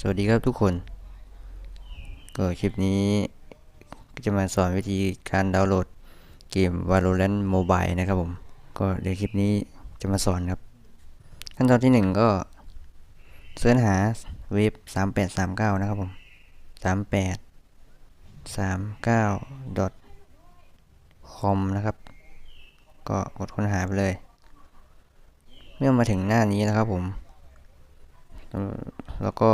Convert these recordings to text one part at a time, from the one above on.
สวัสดีครับทุกคน ก็คลิปนี้จะมาสอนวิธีการดาวน์โหลดเกม Valorant Mobile นะครับผม ก็เดี๋ยวคลิปนี้จะมาสอนครับ ขั้นตอนที่หนึ่งก็เสิร์ชหาเว็บ 3839 นะครับผม 3839 com นะครับ ก็กดค้นหาไปเลย เมื่อมาถึงหน้านี้นะครับผมแล้วก็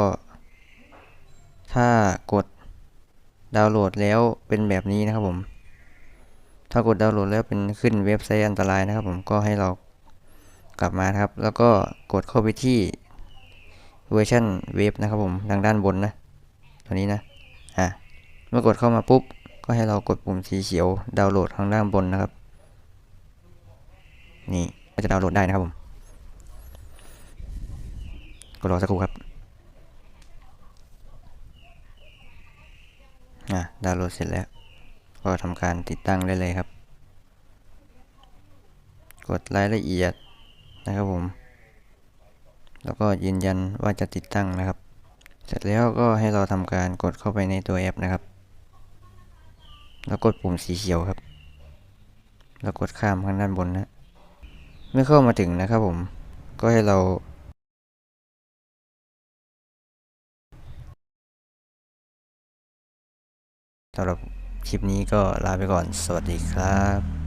ถ้ากดดาวน์โหลดแล้วเป็นแบบนี้นะครับผม ถ้ากดดาวน์โหลดแล้วเป็นขึ้นเว็บไซต์อันตรายนะครับ ผมก็ให้เรากลับมาครับ แล้วก็กดเข้าไปที่เวอร์ชันเว็บนะครับผมทางด้านบนนะตัวนี้นะอะเมื่อกดเข้ามาปุ๊บ ก็ให้เรากดปุ่มสีเขียวดาวน์โหลดทางด้านบนนะครับ นี่ก็จะดาวน์โหลดได้นะครับผม ก็รอสักครู่ครับ อะ ดาวน์โหลดเสร็จแล้ว ก็ทำการติดตั้งได้เลยครับ กดรายละเอียดนะครับผม แล้วก็ยืนยันว่าจะติดตั้งนะครับ เสร็จแล้วก็ให้เราทำการกดเข้าไปในตัวแอปนะครับ แล้วกดปุ่มสีเขียวครับ แล้วกดข้ามข้างด้านบนนะ เมื่อเข้ามาถึงนะครับผม ก็ให้เรา สำหรับคลิปนี้ก็ลาไปก่อน สวัสดีครับ